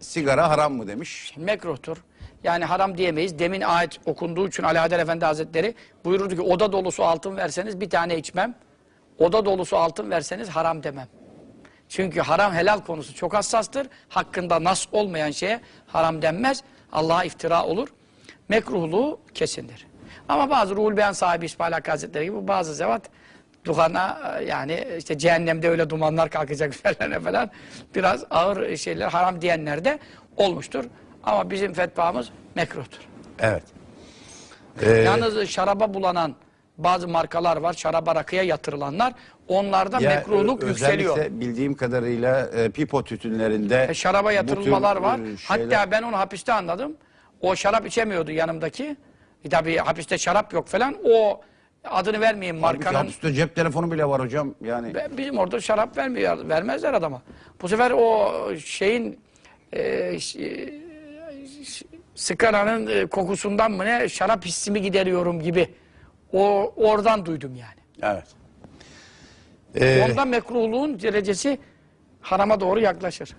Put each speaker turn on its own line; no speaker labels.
Sigara haram mı demiş.
Mekruhtur. Yani haram diyemeyiz. Demin ayet okunduğu için Ali Haydar Efendi Hazretleri buyurdu ki oda dolusu altın verseniz bir tane içmem. Oda dolusu altın verseniz haram demem. Çünkü haram helal konusu çok hassastır. Hakkında nas olmayan şeye haram denmez. Allah'a iftira olur. Mekruhluğu kesindir. Ama bazı ruhul beyan sahibi İsmail Hazretleri gibi bazı zevat duhana yani işte cehennemde öyle dumanlar kalkacak falan falan biraz ağır şeyler haram diyenler de olmuştur. Ama bizim fetvamız mekruhtur.
Evet. Ee,
Yalnız şaraba bulanan bazı markalar var. Şaraba rakıya yatırılanlar. Onlarda
ya,
mekruhluk yükseliyor.
Bildiğim kadarıyla e, pipo tütünlerinde
E, şaraba
tür,
yatırılmalar var.
e, şeyler-
Hatta ben onu hapiste anladım. O şarap içemiyordu yanımdaki. E, tabii hapiste şarap yok falan. O adını vermeyeyim
Halbuki
markanın.
hapiste cep telefonu bile var hocam. Yani
Be- Bizim orada şarap vermiyor, vermezler adama. Bu sefer o şeyin e, ş- sigaranın e, kokusundan mı ne şarap hissimi gideriyorum gibi. O oradan duydum yani.
evet. Ee,
Ondan mekruhluğun derecesi harama doğru yaklaşır.